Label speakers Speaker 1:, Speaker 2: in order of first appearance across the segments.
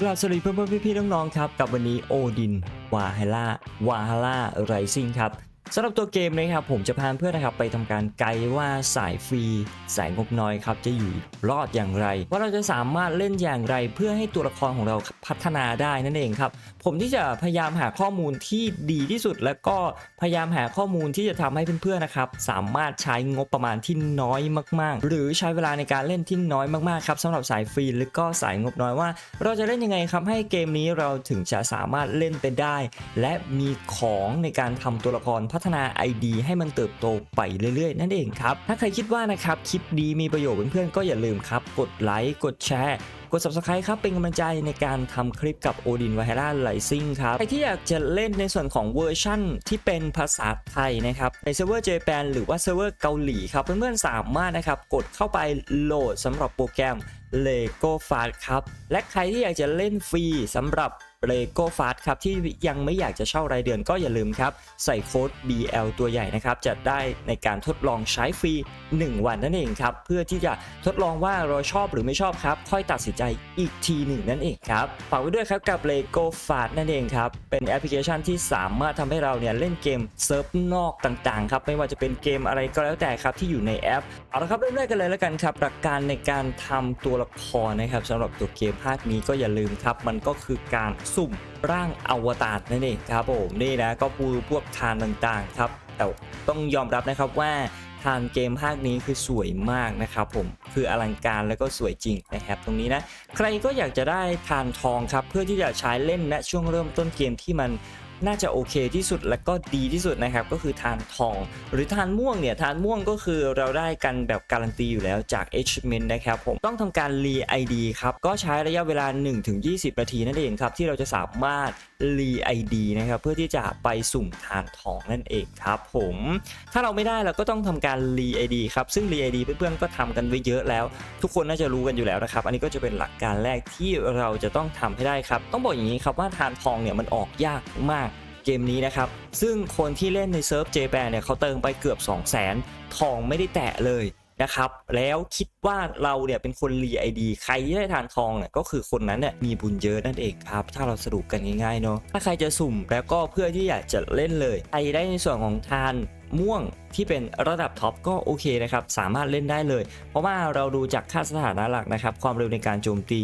Speaker 1: กราบสวัสดีเพื่อนๆพี่ๆน้องๆครับ กับวันนี้โอดินวาฮาร่าวาฮาร่าไรซิงครับ สำหรับตัวเกมนะครับผมจะพาเพื่อนนะครับไปทำการไกด์ว่าสายฟรี สายงบน้อยครับจะอยู่รอดอย่างไร ว่าเราจะสามารถเล่นอย่างไร เพื่อให้ตัวละครของเราพัฒนาได้นั่นเองครับผมที่จะพยายามหาข้อมูลที่ดีที่สุด แล้วก็พยายามหาข้อมูลที่จะทำให้เพื่อนๆนะครับสามารถใช้งบประมาณที่น้อยมากๆ หรือใช้เวลาในการเล่นที่น้อยมากๆครับสำหรับสายฟรีหรือก็สายงบน้อยว่า เราจะเล่นยังไงครับให้เกมนี้เราถึงจะสามารถเล่นไปได้ และมีของในการทำตัวละครพัฒนา ID ให้มันเติบโตไปเรื่อยๆ นั่นเองครับ ถ้าใครคิดว่านะครับคลิปดีมีประโยชน์เพื่อนๆก็อย่าลืมครับ กดไลค์กดแชร์กด subscribe ครับ เป็นกำลังใจในการทำคลิปกับ Odin v a h a r a Rising ครับ ใครที่อยากจะเล่นในส่วนของเวอร์ชั่นที่เป็นภาษาไทยนะครับ ในเซิร์ฟเวอร์เจแปนหรือว่าเซิร์ฟเวอร์เกาหลีครับ เพื่อนๆสามารถนะครับ กดเข้าไปโหลดสำหรับโปรแกรม Lego Fast ครับ และใครที่อยากจะเล่นฟรีสำหรับ Lego Fast ครับที่ยังไม่อยากจะเช่ารายเดือนก็อย่าลืมครับ ใส่โค้ด BL ตัวใหญ่นะครับจะได้ในการทดลองใช้ฟรี 1 วันนั่นเองครับเพื่อที่จะทดลองว่าเราชอบหรือไม่ชอบครับ ค่อยตัดสินใจอีกทีหนึ่งนั่นเองครับฝากไว้ด้วยครับกับ Lego Fast นั่นเองครับเป็นแอปพลิเคชันที่สามารถทำให้เราเนี่ยเล่นเกมเซิร์ฟนอกต่างๆครับไม่ว่าจะเป็นเกมอะไรก็แล้วแต่ครับที่อยู่ในแอปเอาละครับเริ่มแรกกันเลยแล้วกันครับหลักการในการทำตัวละครนะครับสำหรับตัวเกมภาคนี้ก็อย่าลืมครับมันก็คือการสุ่มร่างอวตารนั่นเองครับผมนี่นะก็คือพวกทานต่างๆครับแต่ต้องยอมรับนะครับว่าทานเกมภาคนี้คือสวยมากนะครับผมคืออลังการแล้วก็สวยจริงนะครับตรงนี้นะใครก็อยากจะได้ทานทองครับเพื่อที่จะใช้เล่นณช่วงเริ่มต้นเกมที่มัน น่าจะโอเคที่สุดและก็ดีที่สุดนะครับก็คือทานทอง หรือทานม่วงเนี่ยทานม่วงก็คือเราได้กันแบบการันตีอยู่แล้วจาก h m i n นะครับผมต้องทำการ re ID ครับก็ใช้ระยะเวลา 1-20 นาทีนั่นเองครับที่เราจะสามารถ re ID นะครับเพื่อที่จะไปสุ่มทานทองนั่นเองครับผมถ้าเราไม่ได้เราก็ต้องทำการ re ID ครับซึ่ง re ID เพื่อนๆก็ทำกันไว้เยอะแล้ว ทุกคนน่าจะรู้กันอยู่แล้วนะครับ อันนี้ก็จะเป็นหลักการแรกที่เราจะต้องทำให้ได้ครับ ต้องบอกอย่างนี้ครับว่าทานทองเนี่ยมันออกยากมากเกมนี้นะครับ ซึ่งคนที่เล่นในเซิร์ฟเจแปนเนี่ยเขาเติมไปเกือบ 2 0 0 0 0 0 ทองไม่ได้แตะเลย นะครับ แล้วคิดว่าเราเนี่ยเป็นคนรีไอดีใครที่ได้ทานทองเนี่ยก็คือคนนั้นเนี่ยมีบุญเยอะนั่นเองครับ ถ้าเราสรุปกันง่ายๆเนาะถ้าใครจะสุ่มแล้วก็เพื่อที่อยากจะเล่นเลยใครได้ในส่วนของทานม่วงที่เป็นระดับท็อปก็โอเคนะครับ สามารถเล่นได้เลย เพราะว่าเราดูจากค่าสถานะหลักนะครับ ความเร็วในการโจมตี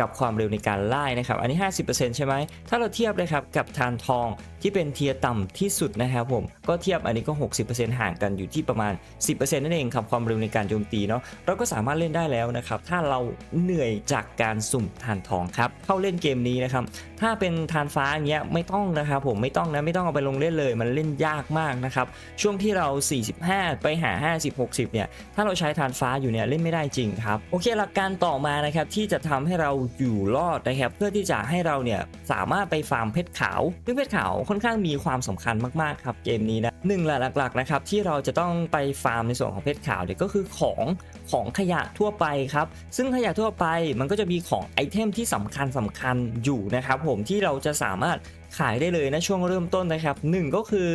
Speaker 1: กับความเร็วในการไล่นะครับ อันนี้ 50%ใช่ไหม ถ้าเราเทียบเลยครับกับทานทองที่เป็นเทียต่ำที่สุดนะครับผม ก็เทียบอันนี้ก็ 60%ห่างกันอยู่ที่ประมาณ 10%นั่นเองครับความเร็วในการโจมตีเนาะ เราก็สามารถเล่นได้แล้วนะครับ ถ้าเราเหนื่อยจากการสุ่มทานทองครับ เข้าเล่นเกมนี้นะครับถ้าเป็นทานฟ้าอย่างเงี้ยไม่ต้องนะครับผมไม่ต้องนะไม่ต้องเอาไปลงเล่นเลย มันเล่นยากมากนะครับช่วงที่เรา 45 ไปหา 50 60 เนี่ยถ้าเราใช้ทานฟ้าอยู่เนี่ยเล่นไม่ได้จริงครับโอเคหลักการต่อมานะครับที่จะทำให้เราอยู่รอดนะครับเพื่อที่จะให้เราเนี่ยสามารถไปฟาร์มเพชรขาวซึ่งเพชรขาวค่อนข้างมีความสำคัญมากๆครับเกมนี้นะหนึ่งหลักๆนะครับที่เราจะต้องไปฟาร์มในส่วนของเพชรขาวเนี่ยก็คือของของขยะทั่วไปครับซึ่งขยะทั่วไปมันก็จะมีของไอเทมที่สำคัญสำคัญอยู่นะครับผมที่เราจะสามารถขายได้เลยนะช่วงเริ่มต้นนะครับหนึ่งก็คือ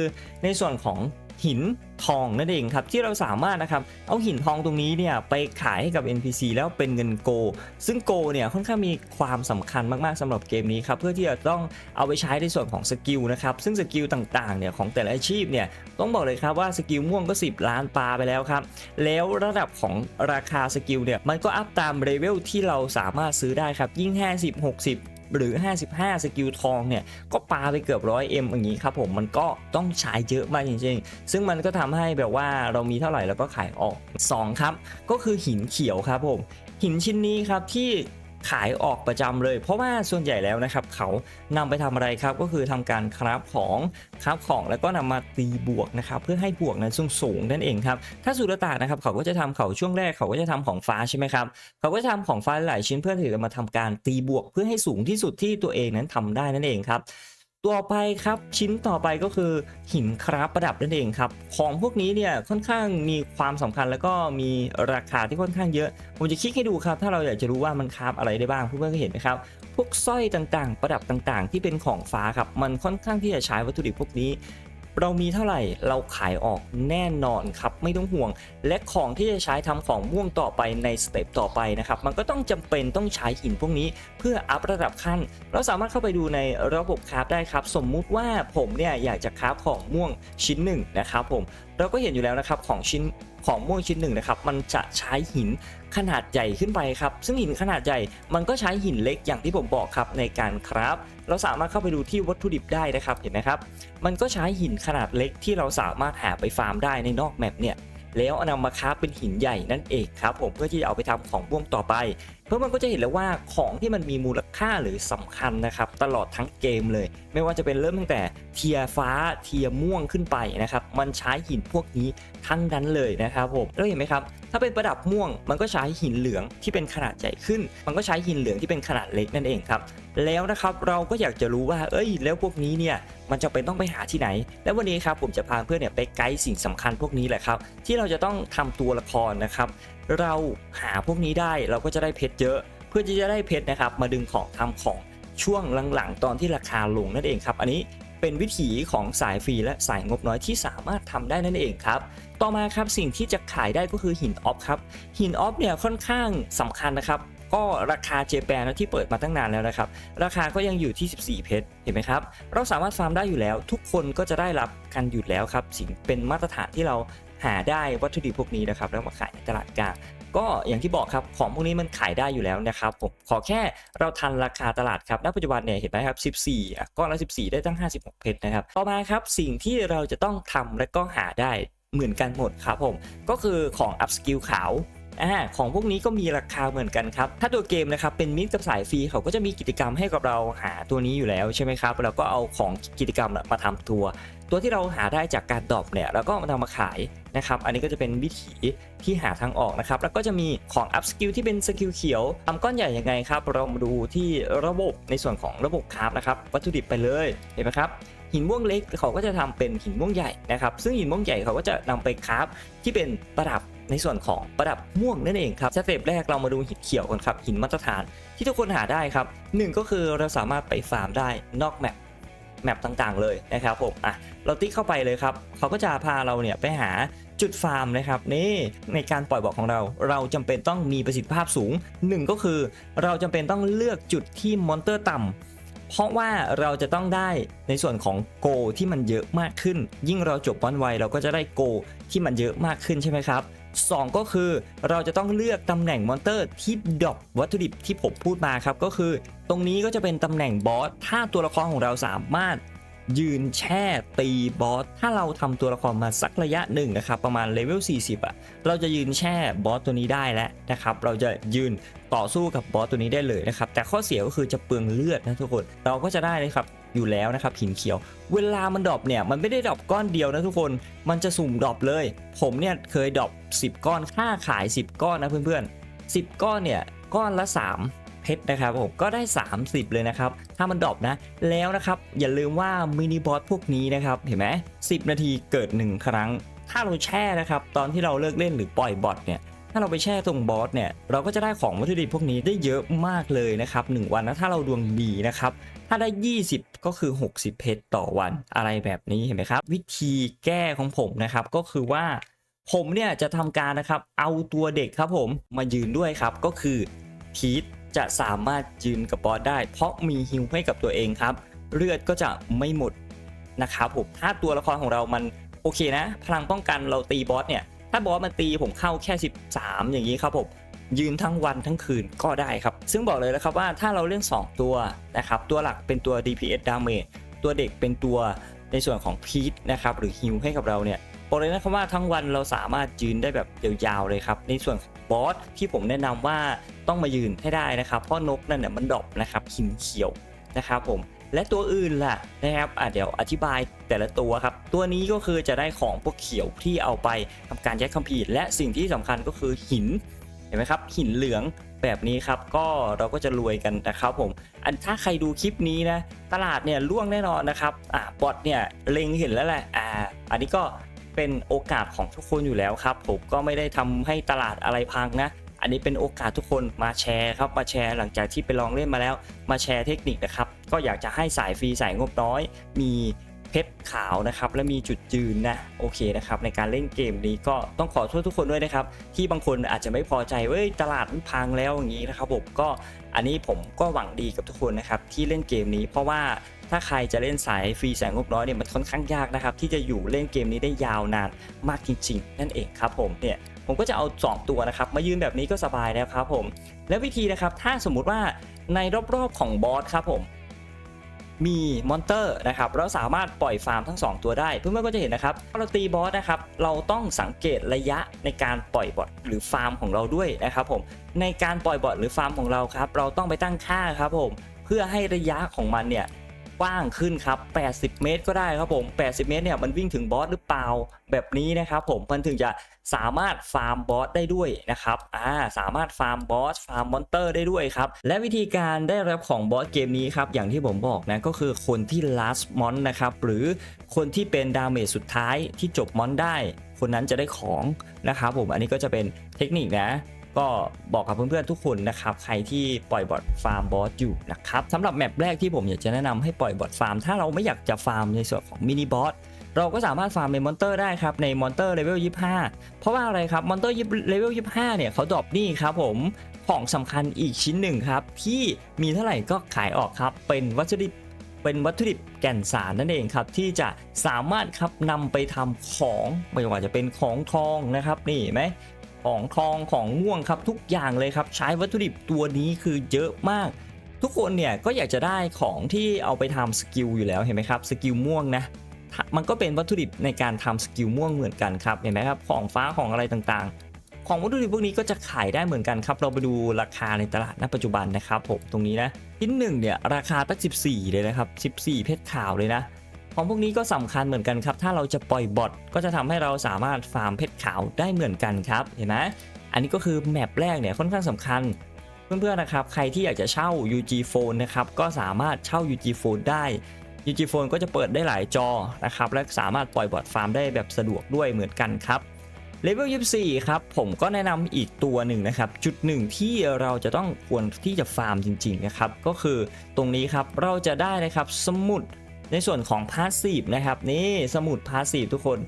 Speaker 1: ในส่วนของหินทองนั่นเองครับที่เราสามารถนะครับเอาหินทองตรงนี้เนี่ยไปขายให้กับ NPC แล้วเป็นเงินโก ซึ่งโกเนี่ยค่อนข้างมีความสำคัญมากๆสำหรับเกมนี้ครับเพื่อที่จะต้องเอาไปใช้ในส่วนของสกิลนะครับซึ่งสกิลต่างๆเนี่ยของแต่ละอาชีพเนี่ยต้องบอกเลยครับว่าสกิลม่วงก็ 10 ล้านปลาไปแล้วครับแล้วระดับของราคาสกิลเนี่ยมันก็อัพตามเลเวลที่เราสามารถซื้อได้ครับยิ่ง 50 60 หรือ 55 สกิลทองเนี่ย ก็ปาไปเกือบร้อยเอ็มอย่างนี้ครับผมมันก็ต้องใช้เยอะมากจริงๆ ซึ่งมันก็ทำให้แบบว่าเรามีเท่าไหร่เราก็ขายออก 2 ครับ ก็คือหินเขียวครับผม หินชิ้นนี้ครับที่ ขายออกประจำเลย เพราะว่าส่วนใหญ่แล้วนะครับเขานำไปทำอะไรครับก็คือทำการคราฟของคราฟของแล้วก็นำมาตีบวกนะครับเพื่อให้บวกนั้นสูงสูงนั่นเองครับถ้าสุรตานนะครับเขาก็จะทำเขาช่วงแรกเขาก็จะทำของฟ้าใช่ไหมครับเขาก็จะทำของฟ้าหลายชิ้นเพื่อที่จะมาทำการตีบวกเพื่อให้สูงที่สุดที่ตัวเองนั้นทำได้นั่นเองครับ ต่อไปครับชิ้นต่อไปก็คือหินคราฟประดับนั่นเองครับ ของพวกนี้เนี่ยค่อนข้างมีความสำคัญแล้วก็มีราคาที่ค่อนข้างเยอะ ผมจะคลิกให้ดูครับ ถ้าเราอยากจะรู้ว่ามันคราฟอะไรได้บ้างเพื่อนๆก็เห็นไหมครับ พวกสร้อยต่างๆ ประดับต่างๆ ที่เป็นของฟ้าครับ มันค่อนข้างที่จะใช้วัตถุดิบพวกนี้ เรามีเท่าไหร่เราขายออกแน่นอนครับไม่ต้องห่วง และของที่จะใช้ทำของม่วงต่อไปในสเต็ปต่อไปนะครับมันก็ต้องจำเป็นต้องใช้หินพวกนี้ เพื่ออัพระดับขั้น เราสามารถเข้าไปดูในระบบคราฟได้ครับ สมมุติว่าผมเนี่ยอยากจะคราฟของม่วงชิ้นหนึ่งนะครับผมเราก็เห็นอยู่แล้วนะครับของชิ้นของม่วงชิ้นหนึ่งนะครับมันจะใช้หิน ขนาดใหญ่ขึ้นไปครับ ซึ่งหินขนาดใหญ่มันก็ใช้หินเล็กอย่างที่ผมบอกครับในการคราฟเราสามารถเข้าไปดูที่วัตถุดิบได้นะครับเห็นไหมครับ มันก็ใช้หินขนาดเล็กที่เราสามารถหาไปฟาร์มได้ในนอกแมปเนี่ย แล้วเอานำมาคราฟเป็นหินใหญ่นั่นเองครับผมเพื่อที่จะเอาไปทำของม่วงต่อไป เพื่อมันก็จะเห็นแล้วว่าของที่มันมีมูลค่าหรือสำคัญนะครับตลอดทั้งเกมเลย ไม่ว่าจะเป็นเริ่มตั้งแต่เทียฟ้าเทียม่วงขึ้นไปนะครับมันใช้หินพวกนี้ทั้งนั้นเลยนะครับผมแล้วเห็นไหมครับถ้าเป็นประดับม่วงมันก็ใช้หินเหลืองที่เป็นขนาดใหญ่ขึ้น มันก็ใช้หินเหลืองที่เป็นขนาดเล็กนั่นเองครับแล้วนะครับเราก็อยากจะรู้ว่าเอ้ย แล้วพวกนี้เนี่ย มันจะเป็นต้องไปหาที่ไหน แล้ววันนี้ครับผมจะพาเพื่อนเนี่ยไปไกด์สิ่งสำคัญพวกนี้แหละครับ ที่เราจะต้องทำตัวละครนะครับ เราหาพวกนี้ได้เราก็จะได้เพชรเยอะ เพื่อที่จะได้เพชรนะครับ มาดึงของทำของช่วงหลังๆ ตอนที่ราคาลงนั่นเองครับ อันนี้เป็นวิถีของสายฟรีและสายงบน้อยที่สามารถทำได้นั่นเองครับ ต่อมาครับสิ่งที่จะขายได้ก็คือหินออฟครับ หินออฟเนี่ยค่อนข้างสำคัญนะครับ ก็ราคาเจแปนที่เปิดมาตั้งนานแล้วนะครับ ราคาก็ยังอยู่ที่ 14 เพชร เห็นไหมครับ เราสามารถฟาร์มได้อยู่แล้ว ทุกคนก็จะได้รับกันอยู่แล้วครับสิ่งเป็นมาตรฐานที่เราหาได้วัตถุดิบพวกนี้นะครับ แล้วมาขายในตลาดกลางก็อย่างที่บอกครับของพวกนี้มันขายได้อยู่แล้วนะครับผมขอแค่เราทันราคาตลาดครับณปัจจุบันเนี่ยเห็นไหมครับ 14ก้อนละ 14 ได้ตั้ง 56 เพชรนะครับต่อมาครับสิ่งที่เราจะต้องทำและก็หาได้เหมือนกันหมดครับผมก็คือของ up skill ขาว อ่าของพวกนี้ก็มีราคาเหมือนกันครับ ถ้าตัวเกมนะครับเป็นมิตรกับสายฟรีเขาก็จะมีกิจกรรมให้กับเราหาตัวนี้อยู่แล้วใช่ไหมครับเราก็เอาของกิจกรรมมาทำตัว ตัวที่เราหาได้จากการดรอปเนี่ยเราก็มาทำมาขายนะครับ อันนี้ก็จะเป็นวิถีที่หาทางออกนะครับ แล้วก็จะมีของ up skill ที่เป็นสกิลเขียวทำก้อนใหญ่ยังไงครับ เรามาดูที่ระบบในส่วนของระบบคราฟนะครับ วัตถุดิบไปเลย เห็นไหมครับ หินม่วงเล็กเขาก็จะทำเป็นหินม่วงใหญ่นะครับ ซึ่งหินม่วงใหญ่เขาก็จะนำไปคราฟที่เป็นประดับ ในส่วนของประดับม่วงนั่นเองครับสเต็ปแรกเรามาดูหินเขียวกันครับหินมาตรฐานที่ทุกคนหาได้ครับหนึ่งก็คือเราสามารถไปฟาร์มได้นอกแมปแมปต่างๆเลยนะครับผมอะเราติ๊กเข้าไปเลยครับเขาก็จะพาเราเนี่ยไปหาจุดฟาร์มนะครับนี่ในการปล่อยบอกของเรา เราจำเป็นต้องมีประสิทธิภาพสูงหนึ่งก็คือ เราจำเป็นต้องเลือกจุดที่มอนเตอร์ต่ำเพราะว่าเราจะต้องได้ในส่วนของโกที่มันเยอะมากขึ้น ยิ่งเราจบบอลไวเราก็จะได้โกที่มันเยอะมากขึ้นใช่ไหมครับ สองก็คือเราจะต้องเลือกตำแหน่งมอนเตอร์ที่ดรอปวัตถุดิบที่ผมพูดมาครับ ก็คือ ตรงนี้ก็จะเป็นตำแหน่งบอสถ้าตัวละครของเราสามารถ ยืนแช่ตีบอสถ้าเราทำตัวละครมาสักระยะหนึ่งนะครับ ประมาณเลเวล40 อะ เราจะยืนแช่บอสตัวนี้ได้แล้วนะครับ เราจะยืนต่อสู้กับบอสตัวนี้ได้เลยนะครับ แต่ข้อเสียก็คือจะเปลืองเลือดนะทุกคนเราก็จะได้นะครับ อยู่แล้วนะครับหินเขียว เวลามันดรอปเนี่ยมันไม่ได้ดรอปก้อนเดียวนะทุกคนมันจะสุ่มดรอปเลย ผมเนี่ยเคยดรอป10 ก้อนค่าขาย 10 ก้อนนะเพื่อนๆ 10 ก้อนเนี่ยก้อนละ 3เพชรนะครับผมก็ได้ 30 เลยนะครับ ถ้ามันดรอปนะ แล้วนะครับ อย่าลืมว่ามินิบอสพวกนี้นะครับ เห็นไหม10 นาทีเกิด 1 ครั้ง ถ้าเราแช่นะครับ ตอนที่เราเลิกเล่นหรือปล่อยบอทเนี่ย ถ้าเราไปแช่ตรงบอสเนี่ยเราก็จะได้ของวัตถุดิบพวกนี้ได้เยอะมากเลยนะครับ1วันนะถ้าเราดวงดีนะครับถ้าได้ 20 ก็คือ 60 เพชรต่อวันอะไรแบบนี้เห็นไหมครับ วิธีแก้ของผมนะครับก็คือว่าผมเนี่ยจะทำการนะครับเอาตัวเด็กครับผมมายืนด้วยครับก็คือพีทจะสามารถยืนกับบอสได้ เพราะมีฮิวให้กับตัวเองครับ เลือดก็จะไม่หมดนะครับผมถ้าตัวละครของเรามันโอเคนะ พลังป้องกันเราตีบอสเนี่ย ถ้าบอสมันตีผมเข้าแค่ 13 อย่างนี้ครับผมยืนทั้งวันทั้งคืนก็ได้ครับ ซึ่งบอกเลยนะครับว่าถ้าเราเล่น 2 ตัวนะครับ ตัวหลักเป็นตัว DPS damage ตัวเด็กเป็นตัวในส่วนของพีทนะครับหรือฮิวให้กับเราเนี่ยบอกเลยนะครับว่าทั้งวันเราสามารถยืนได้แบบยาวๆเลยครับ ในส่วนบอสที่ผมแนะนำว่าต้องมายืนให้ได้นะครับ เพราะนกนั่นเนี่ยมันดรอปนะครับหินเขียวนะครับผม และตัวอื่นล่ะนะครับอะเดี๋ยวอธิบายแต่ละตัวครับ ตัวนี้ก็คือจะได้ของพวกเขียวที่เอาไปทำการแยกคัมภีร์และสิ่งที่สำคัญก็คือหินเห็นไหมครับ หินเหลืองแบบนี้ครับก็เราก็จะรวยกันนะครับผมอันถ้าใครดูคลิปนี้นะตลาดเนี่ยล่วงแน่นอนนะครับอ่าบอทเนี่ยเล็งเห็นแล้วแหละอ่าอันนี้ก็เป็นโอกาสของทุกคนอยู่แล้วครับผมก็ไม่ได้ทำให้ตลาดอะไรพังนะ อันนี้เป็นโอกาสทุกคนมาแชร์ครับมาแชร์หลังจากที่ไปลองเล่นมาแล้ว มาแชร์เทคนิคนะครับ ก็อยากจะให้สายฟรีสายงบน้อย มีเพชรขาวนะครับและมีจุดยืนนะโอเคนะครับในการเล่นเกมนี้ก็ต้องขอโทษทุกคนด้วยนะครับ ที่บางคนอาจจะไม่พอใจเว้ยตลาดมันพังแล้วอย่างนี้นะครับผมก็อันนี้ผมก็หวังดีกับทุกคนนะครับที่เล่นเกมนี้เพราะว่า ถ้าใครจะเล่นสายฟรีแสงงบน้อยเนี่ยมันค่อนข้างยากนะครับที่จะอยู่เล่นเกมนี้ได้ยาวนานมากจริงๆ นั่นเองครับผมเนี่ยผมก็จะเอา 2 ตัวนะครับมายืนแบบนี้ก็สบายแล้วครับผม และวิธีนะครับถ้าสมมุติว่าในรอบๆของบอสครับผมมีมอนเตอร์นะครับเราสามารถปล่อยฟาร์มทั้ง 2 ตัวได้ เพื่อนๆก็จะเห็นนะครับพอเราตีบอสนะครับเราต้องสังเกตระยะในการปล่อยบอทหรือฟาร์มของเราด้วยนะครับผมในการปล่อยบอทหรือฟาร์มของเราครับเราต้องไปตั้งค่าครับผมเพื่อให้ระยะของมันเนี่ย ว้างขึ้นครับ 80 เมตรก็ได้ครับผม 80 เมตรเนี่ยมันวิ่งถึงบอสหรือเปล่าแบบนี้นะครับผมมันถึงจะสามารถฟาร์มบอสได้ด้วยนะครับอ่าสามารถฟาร์มบอสฟาร์มมอนเตอร์ได้ด้วยครับ และวิธีการได้รับของบอสเกมนี้ครับ อย่างที่ผมบอกนะก็คือคนที่ last mon นะครับหรือคนที่เป็นดาเมจสุดท้ายที่จบมอนได้ คนนั้นจะได้ของนะครับผมอันนี้ก็จะเป็นเทคนิคนะ ก็บอกกับเพื่อนๆทุกคนนะครับใครที่ปล่อยบอทฟาร์มบอสอยู่นะครับสำหรับแมปแรกที่ผมอยากจะแนะนำให้ปล่อยบอทฟาร์มถ้าเราไม่อยากจะฟาร์มในส่วนของมินิบอสเราก็สามารถฟาร์มในมอนเตอร์ได้ครับในมอนเตอร์เลเวล25 เพราะว่าอะไรครับมอนเตอร์เลเวล25 เนี่ยเขาดรอปนี่ครับผมของสำคัญอีกชิ้นหนึ่งครับ ที่มีเท่าไหร่ก็ขายออกครับ เป็นวัตถุดิบเป็นวัตถุดิบแก่นสารนั่นเองครับ ที่จะสามารถครับนำไปทำของไม่ว่าจะเป็นของทองนะครับ นี่ไหม ของทองของม่วงครับทุกอย่างเลยครับใช้วัตถุดิบตัวนี้คือเยอะมาก ทุกคนเนี่ยก็อยากจะได้ของที่เอาไปทำสกิลอยู่แล้วเห็นไหมครับสกิลม่วงนะมันก็เป็นวัตถุดิบในการทำสกิลม่วงเหมือนกันครับเห็นไหมครับของฟ้าของอะไรต่างๆ ของวัตถุดิบพวกนี้ก็จะขายได้เหมือนกันครับ เราไปดูราคาในตลาดณปัจจุบันนะครับผมตรงนี้นะชิ้นหนึ่งเนี่ยราคาตั้ง14 เลยนะครับ 14 เพชรขาวเลยนะ ของพวกนี้ก็สำคัญเหมือนกันครับ ถ้าเราจะปล่อยบอทก็จะทำให้เราสามารถฟาร์มเพชรขาวได้เหมือนกันครับ เห็นไหมอันนี้ก็คือแมปแรกเนี่ยค่อนข้างสำคัญ เพื่อนๆนะครับ ใครที่อยากจะเช่า UG Phone นะครับ ก็สามารถเช่า UG Phone ได้ UG Phone ก็จะเปิดได้หลายจอนะครับ และสามารถปล่อยบอทฟาร์มได้แบบสะดวกด้วยเหมือนกันครับเลเวล24 ครับ ผมก็แนะนำอีกตัวหนึ่งนะครับ จุดหนึ่งที่เราจะต้องควรที่จะฟาร์มจริงๆนะครับ ก็คือตรงนี้ครับ เราจะได้นะครับสมุด ในส่วนของพาสซีฟนะครับนี่สมุดพาสซีฟทุกคน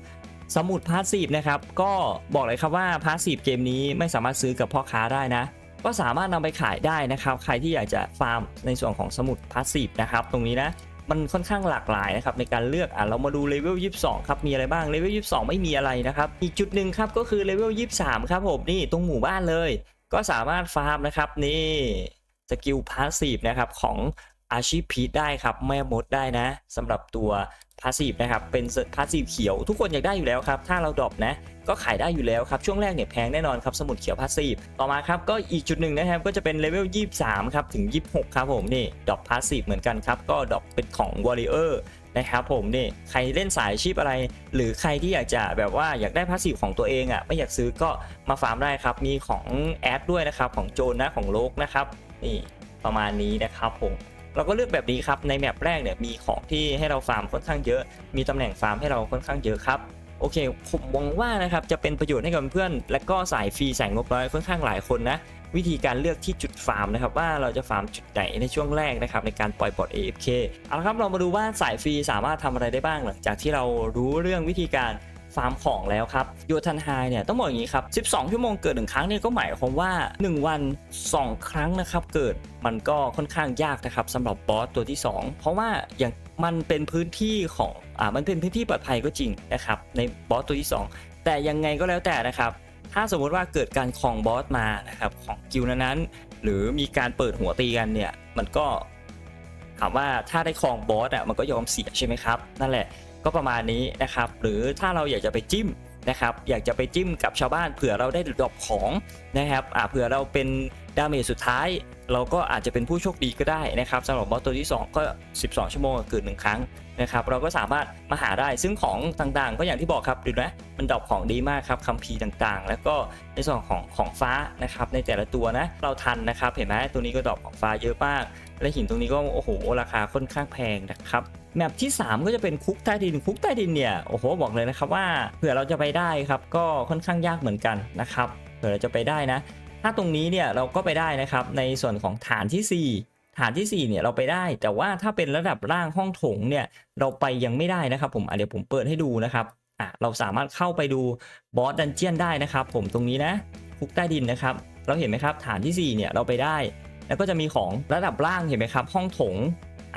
Speaker 1: สมุดพาสซีฟนะครับก็บอกเลยครับว่าพาสซีฟเกมนี้ไม่สามารถซื้อกับพ่อค้าได้นะ ก็สามารถนำไปขายได้นะครับ ใครที่อยากจะฟาร์มในส่วนของสมุดพาสซีฟนะครับตรงนี้นะมันค่อนข้างหลากหลายนะครับในการเลือกอะเรามาดูเลเวล 22 ครับมีอะไรบ้างเลเวล 22 ไม่มีอะไรนะครับอีกจุดหนึ่งครับก็คือเลเวล 23 ครับผมนี่ตรงหมู่บ้านเลย ก็สามารถฟาร์มนะครับนี่สกิลพาสซีฟนะครับของ อาชีพพีทได้ครับ แม่มดได้นะสำหรับตัวพาสซีฟนะครับ เป็นพาสซีฟเขียว ทุกคนอยากได้อยู่แล้วครับ ถ้าเราดรอปนะ ก็ขายได้อยู่แล้วครับ ช่วงแรกเนี่ยแพงแน่นอนครับ สมุดเขียวพาสซีฟต่อมาครับ ก็อีกจุดหนึ่งนะครับ ก็จะเป็นเลเวล 23 ครับ ถึง 26 ครับผมนี่ดรอปพาสซีฟเหมือนกันครับ ก็ดรอปเป็นของวอริเออร์นะครับผมนี่ใครเล่นสายอาชีพอะไร หรือใครที่อยากจะแบบว่าอยากได้พาสซีฟของตัวเองอะไม่อยากซื้อก็มาฟาร์มได้ครับ มีของแอดด้วยนะครับของโจนนะของโลกนะครับนี่ประมาณนี้นะครับผม เราก็เลือกแบบนี้ครับในแมปแรกเนี่ยมีของที่ให้เราฟาร์มค่อนข้างเยอะ มีตำแหน่งฟาร์มให้เราค่อนข้างเยอะครับโอเคผมหวังว่านะครับจะเป็นประโยชน์ให้กับเพื่อน และก็สายฟรีสายงบน้อยค่อนข้างหลายคนนะวิธีการเลือกที่จุดฟาร์มนะครับว่าเราจะฟาร์มจุดไหนในช่วงแรกนะครับในการปล่อยบอท AFK เอาละครับเรามาดูว่าสายฟรีสามารถทำอะไรได้บ้างหลังจากที่เรารู้เรื่องวิธีการ ฟาร์มของแล้วครับโยทันไฮเนี่ยต้องบอกอย่างนี้ครับ 12 ชั่วโมงเกิดหนึ่งครั้งเนี่ยก็หมายความว่า 1 วัน 2 ครั้งนะครับเกิดมันก็ค่อนข้างยากนะครับสำหรับบอสตัวที่ 2 เพราะว่าอย่างมันเป็นพื้นที่ของอ่ามันเป็นพื้นที่ปลอดภัยก็จริงนะครับในบอสตัวที่ 2 แต่ยังไงก็แล้วแต่นะครับถ้าสมมติว่าเกิดการคลองบอสมานะครับของกิลนั้นๆหรือมีการเปิดหัวตีกันเนี่ยมันก็ถามว่าถ้าได้คลองบอสอะมันก็ยอมเสียใช่ไหมครับ นั่นแหละ ก็ประมาณนี้นะครับ หรือถ้าเราอยากจะไปจิ้มนะครับ อยากจะไปจิ้มกับชาวบ้านเผื่อเราได้ดรอปของนะครับอ่าเผื่อเราเป็นดาเมจสุดท้าย เราก็อาจจะเป็นผู้โชคดีก็ได้นะครับสำหรับบอสตัวที่ 2 ก็ 12 ชั่วโมงเกิดหนึ่งครั้งนะครับ เราก็สามารถมาหาได้ซึ่งของต่างๆ ก็อย่างที่บอกครับดูนะมันดรอปของดีมากครับคัมภีร์ต่างๆ แล้วก็ในส่วนของของฟ้านะครับในแต่ละตัวนะเราทันนะครับ เห็นไหมตัวนี้ก็ดรอปของฟ้าเยอะมาก และหินตรงนี้ก็โอ้โหราคาค่อนข้างแพงนะครับ แมปที่ 3 ก็จะเป็นคุกใต้ดินคุกใต้ดินเนี่ยโอ้โหบอกเลยนะครับว่าเผื่อเราจะไปได้ครับก็ค่อนข้างยากเหมือนกันนะครับเผื่อเราจะไปได้นะ ถ้าตรงนี้เนี่ยเราก็ไปได้นะครับในส่วนของฐานที่ 4ฐานทีสี่ 4 เนี่ยเราไปได้ แต่ว่าถ้าเป็นระดับล่างห้องโถงเนี่ยเราไปยังไม่ได้นะครับ ผมเดี๋ยวผมเปิดให้ดูนะครับอะเราสามารถเข้าไปดูบอสดันเจียนได้นะครับ ผมตรงนี้นะคุกใต้ดินนะครับ เราเห็นไหมครับฐานทีสี่4 เนี่ยเราไปได้ แล้วก็จะมีของระดับล่างเห็นไหมครับ ห้องโถง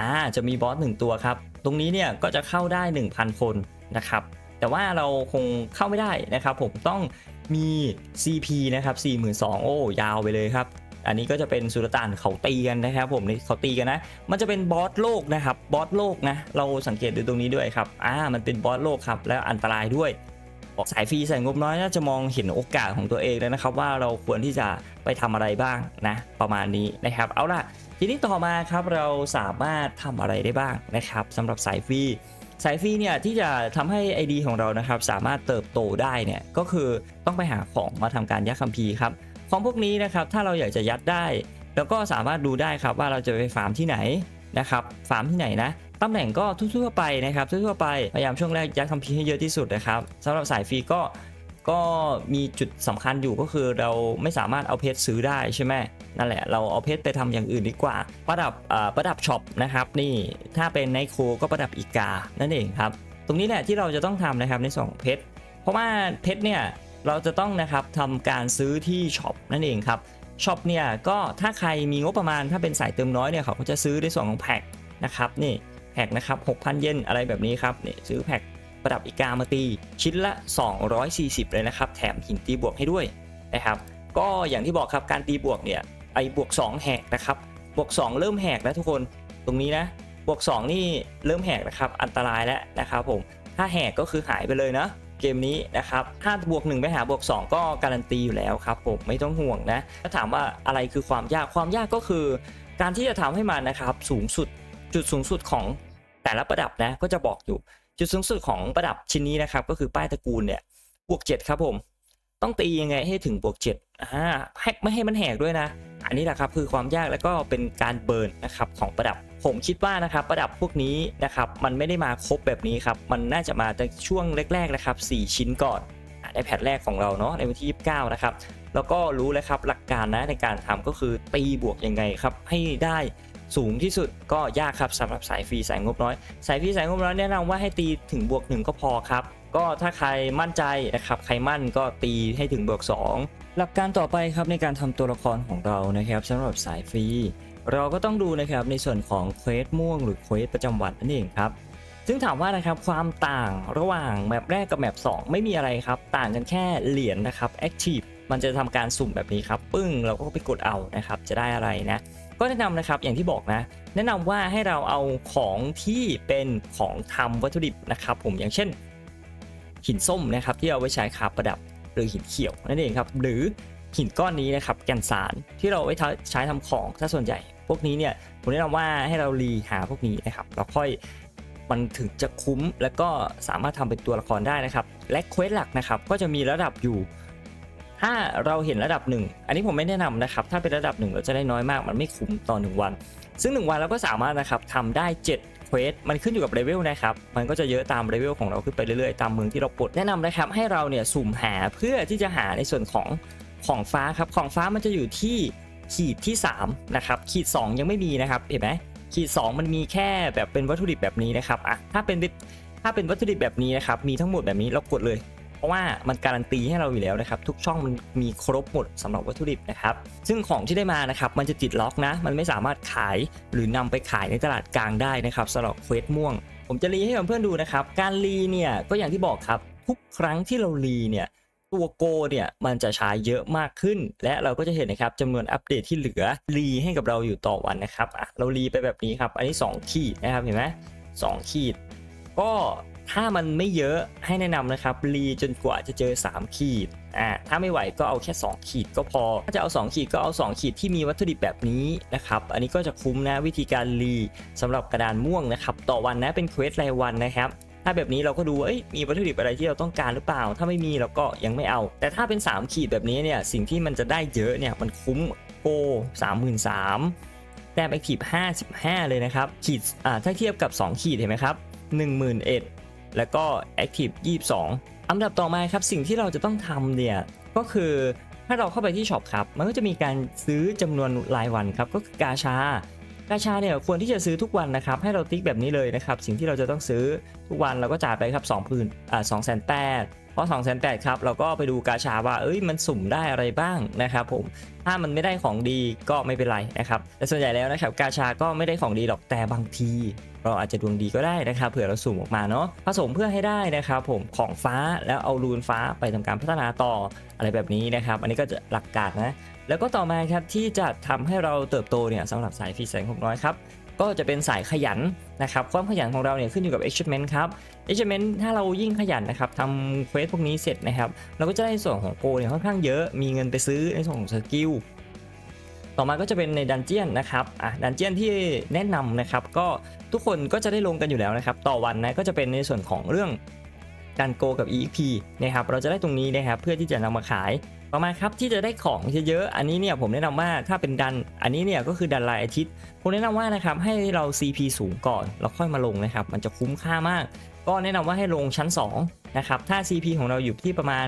Speaker 1: อ่าจะมีบอสหนึ่งตัวครับ ตรงนี้เนี่ยก็จะเข้าได้ 1,000 คนนะครับ แต่ว่าเราคงเข้าไม่ได้นะครับ ผมต้องมี CP นะครับ42,000โอ้ยาวไปเลยครับ อันนี้ก็จะเป็นสุลต่านเขาตีกันนะครับ ผมนี่เขาตีกันนะ มันจะเป็นบอสโลกนะครับบอสโลกนะเราสังเกตดูตรงนี้ด้วยครับอ่ามันเป็นบอสโลกครับแล้วอันตรายด้วย สายฟรีใส่งบน้อยน่าจะมองเห็นโอกาสของตัวเองแล้วนะครับ ว่าเราควรที่จะไปทำอะไรบ้างนะ ประมาณนี้นะครับ เอาล่ะทีนี้ต่อมาครับเราสามารถทำอะไรได้บ้างนะครับสำหรับสายฟรีสายฟรีเนี่ยที่จะทำให้ ID ของเรานะครับสามารถเติบโตได้เนี่ยก็คือต้องไปหาของมาทำการยัดคัมภีร์ครับของพวกนี้นะครับถ้าเราอยากจะยัดได้ แล้วก็สามารถดูได้ครับว่าเราจะไปฟาร์มที่ไหนนะครับฟาร์มที่ไหนนะ ตำแหน่งก็ทั่วๆไปนะครับทั่วๆไปพยายามช่วงแรกยัดคัมภีร์ให้เยอะที่สุดนะครับสำหรับสายฟรีก็ก็มีจุดสำคัญอยู่ก็คือเราไม่สามารถเอาเพชรซื้อได้ใช่ไหมนั่นแหละเราเอาเพชรไปทำอย่างอื่นดีกว่า ประดับประดับช็อปนะครับนี่ถ้าเป็นไนโคก็ประดับอีกานั่นเองครับตรงนี้แหละที่เราจะต้องทำนะครับในส่วนของเพชรเพราะว่าเพชรเนี่ยเราจะต้องนะครับทำการซื้อที่ช็อปนั่นเองครับช็อปเนี่ยก็ถ้าใครมีงบประมาณถ้าเป็นสายเติมน้อยเนี่ยเขาก็จะซื้อในส่วนของแพ็คนะครับนี่ พ็คนะครับ 6,000 เยนอะไรแบบนี้ครับเนี่ยซื้อแพ็คประดับอีกามาตี ชิ้นละ 240 เลยนะครับ แถมหินตีบวกให้ด้วยนะครับ ก็อย่างที่บอกครับการตีบวกเนี่ยไอ้บวก 2 แหกนะครับ บวก 2 เริ่มแหกแล้วทุกคนตรงนี้นะ บวก 2 นี่เริ่มแหกนะครับ อันตรายแล้วนะครับผม ถ้าแหกก็คือหายไปเลยนะเกมนี้นะครับ ถ้าบวก 1 ไปหาบวก 2 ก็การันตีอยู่แล้วครับผมไม่ต้องห่วงนะถ้าถามว่าอะไรคือความยากความยากก็คือ การที่จะทำให้มันนะครับสูงสุดจุดสูงสุดของ แต่ละประดับนะก็จะบอกอยู่จุดสูงสุดของประดับชิ้นนี้นะครับ ก็คือป้ายตระกูลเนี่ยบวก 7 ครับผม ต้องตียังไงให้ถึงบวก7อ่าแฮกไม่ให้มันแหกด้วยนะ อันนี้แหละครับคือความยากแล้วก็เป็นการเบิร์นนะครับของประดับ ผมคิดว่านะครับประดับพวกนี้นะครับมันไม่ได้มาครบแบบนี้ครับมันน่าจะมาในช่วงแรกๆนะครับ 4 ชิ้นก่อนในแพทแรกของเราเนาะในวันที่ 29 นะครับ แล้วก็รู้แล้วครับหลักการนะในการทำก็คือตีบวกยังไงครับให้ได้ สูงที่สุดก็ยากครับสำหรับสายฟรีสายงบน้อย สายฟรีสายงบน้อยแนะนำว่าให้ตีถึงบวกหนึ่งก็พอครับ ก็ถ้าใครมั่นใจนะครับใครมั่นก็ตีให้ถึงบวก 2 หลักการต่อไปครับในการทำตัวละครของเรานะครับสำหรับสายฟรี เราก็ต้องดูนะครับในส่วนของเควสม่วงหรือเควสประจำวันนั่นเองครับซึ่งถามว่านะครับความต่างระหว่างแมปแรกกับแมป2 ไม่มีอะไรครับ ต่างกันแค่เหรียญนะครับแอคทีฟมันจะทำการสุ่มแบบนี้ครับ ปึ้งเราก็ไปกดเอานะครับ จะได้อะไรนะ ก็แนะนำนะครับอย่างที่บอกนะ แนะนำว่าให้เราเอาของที่เป็นของทำวัตถุดิบนะครับ ผมอย่างเช่น หินส้มนะครับที่เอาไว้ใช้ขาประดับหรือหินเขียวนั่นเองครับหรือหินก้อนนี้นะครับแกนสารที่เราไว้ใช้ทำของถ้าส่วนใหญ่ พวกนี้เนี่ยผมแนะนำว่าให้เรารีหาพวกนี้นะครับแล้วค่อยมันถึงจะคุ้ม แล้วก็สามารถทำเป็นตัวละครได้นะครับ และเควสหลักนะครับก็จะมีระดับอยู่ ถ้าเราเห็นระดับหนึ่งอันนี้ผมไม่แนะนำนะครับ ถ้าเป็นระดับหนึ่งเราจะได้น้อยมาก มันไม่คุ้มต่อหนึ่งวัน ซึ่ง 1 วันเราก็สามารถนะครับทำได้ 7 เควส มันขึ้นอยู่กับเลเวลนะครับ มันก็จะเยอะตามเลเวลของเราขึ้นไปเรื่อยๆ ตามเมืองที่เราปลด แนะนำนะครับให้เราเนี่ยสุ่มหาเพื่อที่จะหาในส่วนของของฟ้าครับ ของฟ้ามันจะอยู่ที่ขีดที่3นะครับ ขีด 2 ยังไม่มีนะครับ เห็นไหมขีด 2 มันมีแค่แบบเป็นวัตถุดิบแบบนี้นะครับ อะ ถ้าเป็นถ้าเป็นวัตถุดิบแบบนี้นะครับ มีทั้งหมดแบบนี้เรากดเลย เพราะว่ามันการันตีให้เราอยู่แล้วนะครับทุกช่องมันมีครบหมดสำหรับวัตถุดิบนะครับซึ่งของที่ได้มานะครับมันจะติดล็อกนะ มันไม่สามารถขายหรือนำไปขายในตลาดกลางได้นะครับสำหรับเควสม่วง ผมจะรีให้เพื่อนๆดูนะครับการรีเนี่ยก็อย่างที่บอกครับทุกครั้งที่เรารีเนี่ยตัวโกเนี่ยมันจะใช้เยอะมากขึ้น และเราก็จะเห็นนะครับจำนวนอัปเดตที่เหลือรีให้กับเราอยู่ต่อวันนะครับอะเรารีไปแบบนี้ครับ อันนี้ 2 ขีดนะครับเห็นไหมสองขีด ก็ ถ้ามันไม่เยอะให้แนะนำนะครับรีจนกว่าจะเจอ 3 ขีดอ่าถ้าไม่ไหวก็เอาแค่ 2 ขีดก็พอ ถ้าจะเอา 2 ขีดก็เอา 2 ขีดที่มีวัตถุดิบแบบนี้นะครับอันนี้ก็จะคุ้มนะวิธีการรีสำหรับกระดานม่วงนะครับต่อวันนะเป็นเควสรายวันนะครับถ้าแบบนี้เราก็ดูว่าเอ้ยมีวัตถุดิบอะไรที่เราต้องการหรือเปล่า ถ้าไม่มีเราก็ยังไม่เอา แต่ถ้าเป็น 3 ขีดแบบนี้เนี่ยสิ่งที่มันจะได้เยอะเนี่ยมันคุ้มโก33,000แต้มแอคทีฟ55 เลยนะครับขีดอ่าถ้าเทียบกับ 2 ขีดเห็นไหมครับ11,000 แล้วก็ Active 22 อันดับต่อมาครับสิ่งที่เราจะต้องทำเนี่ยก็คือถ้าเราเข้าไปที่ช็อปครับมันก็จะมีการซื้อจำนวนรายวันครับก็คือกาชากาชาเนี่ยควรที่จะซื้อทุกวันนะครับให้เราติ๊กแบบนี้เลยนะครับสิ่งที่เราจะต้องซื้อทุกวันเราก็จ่ายไปครับ2พื้นอ่าสองแสนแปดเพราะ2องแสนแปดครับเราก็ไปดูกาชาว่าเอ้ยมันสุ่มได้อะไรบ้างนะครับผมถ้ามันไม่ได้ของดีก็ไม่เป็นไรนะครับแต่ส่วนใหญ่แล้วนะครับกาชาก็ไม่ได้ของดีหรอกแต่บางที เราอาจจะดวงดีก็ได้นะครับเผื่อเราสุ่มออกมาเนาะผสมเพื่อให้ได้นะครับผมของฟ้าแล้วเอารูนฟ้าไปทำการพัฒนาต่ออะไรแบบนี้นะครับ อันนี้ก็จะหลักการนะแล้วก็ต่อมาครับที่จะทำให้เราเติบโตเนี่ยสำหรับสายฟีแสงหกน้อยครับก็จะเป็นสายขยันนะครับความขยันของเราเนี่ยขึ้นอยู่กับ achievement ครับ achievement ถ้าเรายิ่งขยันนะครับทำเควสพวกนี้เสร็จนะครับ เราก็จะได้ส่วนของโกเนี่ยค่อนข้างเยอะมีเงินไปซื้อในส่วนของสกิล ต่อมาก็จะเป็นในดันเจียนนะครับอะดันเจียนที่แนะนำนะครับก็ทุกคนก็จะได้ลงกันอยู่แล้วนะครับต่อวันนะก็จะเป็นในส่วนของเรื่องการโกกับ EXP นะครับเราจะได้ตรงนี้นะครับเพื่อที่จะนำมาขายต่อมาครับที่จะได้ของเยอะๆอันนี้เนี่ยผมแนะนำว่าถ้าเป็นดันอันนี้เนี่ยก็คือดันรายอาทิตย์ผมแนะนำว่านะครับให้เรา CP สูงก่อนแล้วค่อยมาลงนะครับมันจะคุ้มค่ามาก ก็แนะนำว่าให้ลงชั้น2นะครับถ้า CP ของเราอยู่ที่ประมาณ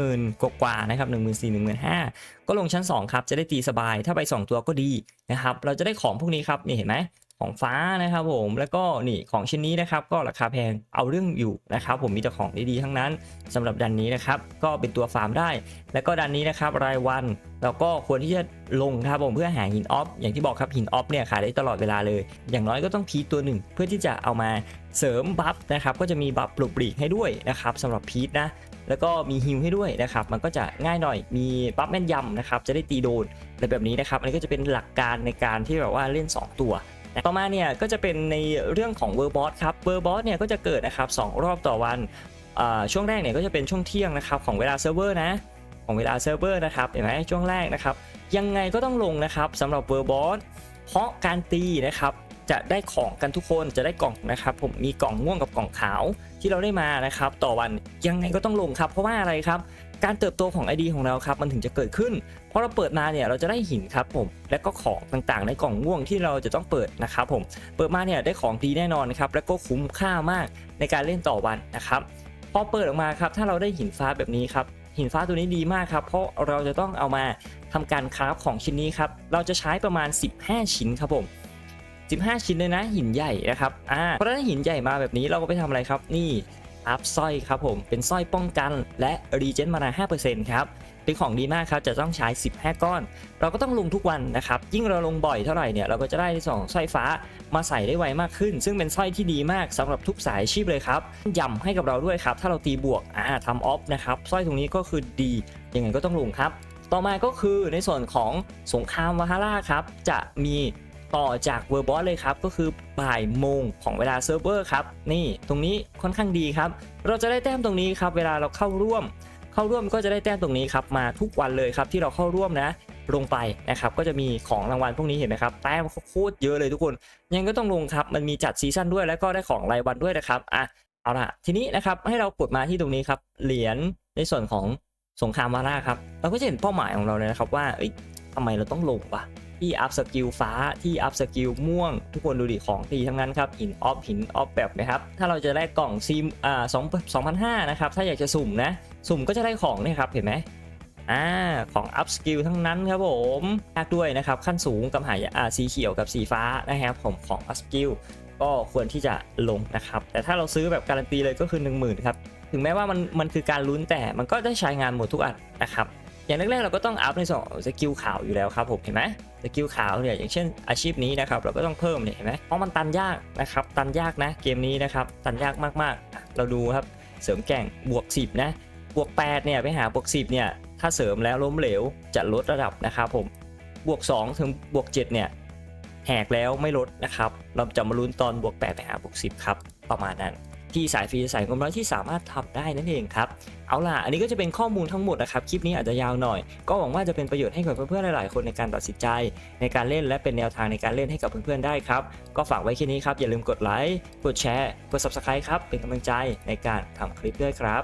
Speaker 1: 10,000 กว่าๆนะครับ14,000 15,000ก็ลงชั้น2ครับจะได้ตีสบายถ้าไป 2 ตัวก็ดีนะครับเราจะได้ของพวกนี้ครับนี่เห็นไหม ของฟ้านะครับผมแล้วก็นี่ของชิ้นนี้นะครับก็ราคาแพงเอาเรื่องอยู่นะครับผมมีแต่ของดีๆทั้งนั้นสำหรับดันนี้นะครับก็เป็นตัวฟาร์มได้ แล้วก็ดันนี้นะครับรายวันแล้วก็ควรที่จะลงครับผมเพื่อหาหินออฟอย่างที่บอกครับหินออฟเนี่ยขายได้ตลอดเวลาเลย อย่างน้อยก็ต้องพีทตัวหนึ่งเพื่อที่จะเอามาเสริมบัฟนะครับก็จะมีบัฟปลุกปลีกให้ด้วยนะครับสำหรับพีทนะแล้วก็มีฮิลให้ด้วยนะครับ มันก็จะง่ายหน่อย มีบัฟแม่นยำนะครับ จะได้ตีโดนอะไรแบบนี้นะครับ อันนี้ก็จะเป็นหลักการในการที่แบบว่าเล่น 2 ตัว ต่อมาเนี่ยก็จะเป็นในเรื่องของเวอร์บอสครับเวอร์บอสเนี่ยก็จะเกิดนะครับสองรอบต่อวันช่วงแรกเนี่ยก็จะเป็นช่วงเที่ยงนะครับของเวลาเซิร์ฟเวอร์นะของเวลาเซิร์ฟเวอร์นะครับเห็นไหมช่วงแรกนะครับ ยังไงก็ต้องลงนะครับสำหรับเวอร์บอสเพราะการตีนะครับจะได้ของกันทุกคนจะได้กล่องนะครับผมมีกล่องม่วงกับกล่องขาวที่เราได้มานะครับ ต่อวันยังไงก็ต้องลงครับ เพราะว่าอะไรครับ การเติบโตของ ID ของเราครับมันถึงจะเกิดขึ้นเพราะเราเปิดมาเนี่ยเราจะได้หินครับผมและก็ของต่างๆ ในกล่องม่วงที่เราจะต้องเปิดนะครับผมเปิดมาเนี่ยได้ของดีแน่นอนนะครับแล้วก็คุ้มค่ามากในการเล่นต่อวันนะครับพอเปิดออกมาครับถ้าเราได้หินฟ้าแบบนี้ครับหินฟ้าตัวนี้ดีมากครับ เพราะเราจะต้องเอามาทำการคราฟของชิ้นนี้ครับ เราจะใช้ประมาณ 15 ชิ้นครับผม 15 ชิ้นเลยนะหินใหญ่นะครับ อ่า เพราะฉะนั้นหินใหญ่มาแบบนี้เราก็ไปทำอะไรครับ นี่ อัพสร้อยครับผม เป็นสร้อยป้องกันและรีเจนมานา 5%ครับเป็นของดีมากครับ จะต้องใช้ 15 ก้อน เราก็ต้องลงทุกวันนะครับ ยิ่งเราลงบ่อยเท่าไหร่เนี่ย เราก็จะได้สองสร้อยฟ้ามาใส่ได้ไวมากขึ้น ซึ่งเป็นสร้อยที่ดีมากสำหรับทุกสายอาชีพเลยครับย่ำให้กับเราด้วยครับ ถ้าเราตีบวก อ่าทำออฟนะครับ สร้อยตรงนี้ก็คือดี ยังไงก็ต้องลงครับ ต่อมาก็คือในส่วนของสงครามวาฮาร่าครับ จะมี ต่อจากเวอร์บอสเลยครับ ก็คือบ่ายโมงของเวลาเซิร์ฟเวอร์ครับนี่ตรงนี้ค่อนข้างดีครับ เราจะได้แต้มตรงนี้ครับ เวลาเราเข้าร่วม เข้าร่วมก็จะได้แต้มตรงนี้ครับมาทุกวันเลยครับที่เราเข้าร่วมนะลงไปนะครับก็จะมีของรางวัลพวกนี้เห็นไหมครับแต้มโคตรเยอะเลยทุกคน ยังก็ต้องลงครับมันมีจัดซีซั่นด้วยแล้วก็ได้ของรายวันด้วยนะครับอะเอาล่ะทีนี้นะครับให้เรากดมาที่ตรงนี้ครับเหรียญในส่วนของสงครามวาร่าครับเราก็จะเห็นเป้าหมายของเราเลยนะครับว่าเอ้ยทำไมเราต้องลงวะ ที่อัพสกิลฟ้าที่อัพสกิลม่วง ทุกคนดูดิของดีทั้งนั้นครับหินออฟหินออฟแบบนะครับ ถ้าเราจะได้กล่องซีมอ่าสองสองพันห้านะครับ ถ้าอยากจะสุ่มนะ สุ่มก็จะได้ของเนี่ยครับ เห็นไหมอ่าของอัพสกิลทั้งนั้นครับผมยากด้วยนะครับ ขั้นสูงกับหายอ่าสีเขียวกับสีฟ้านะครับผมของอัพสกิลก็ควรที่จะลงนะครับ แต่ถ้าเราซื้อแบบการันตีเลยก็คือ 1 0,000ครับถึงแม้ว่ามันมันคือการลุ้นแต่มันก็ได้ใช้งานหมดทุกอันนะครับ อย่างแรกๆเราก็ต้องอัพในส่วนของสกิลขาวอยู่แล้วครับผมเห็นไหมสกิลขาวเนี่ยอย่างเช่นอาชีพนี้นะครับเราก็ต้องเพิ่มเนี่ยเห็นไหมเพราะมันตันยากนะครับตันยากนะเกมนี้นะครับตันยากมากๆ เราดูครับเสริมแก่งบวก 10 นะบวก 8 เนี่ยไปหาบวก 10 เนี่ยถ้าเสริมแล้วล้มเหลวจะลดระดับนะครับผมบวก 2 ถึงบวก 7 เนี่ยแหกแล้วไม่ลดนะครับ เราจะมาลุ้นตอนบวก 8 ไปหาบวก 10 ครับ ประมาณนั้น ที่สายฟรีสายกำไรที่สามารถทำได้นั่นเองครับเอาล่ะอันนี้ก็จะเป็นข้อมูลทั้งหมดนะครับคลิปนี้อาจจะยาวหน่อย ก็หวังว่าจะเป็นประโยชน์ให้กับเพื่อนๆหลายๆคนในการตัดสินใจ ในการเล่นและเป็นแนวทางในการเล่นให้กับเพื่อนๆได้ครับก็ฝากไว้แค่นี้ครับอย่าลืมกดไลค์กดแชร์กด subscribe ครับเป็นกำลังใจในการทำคลิปด้วยครับ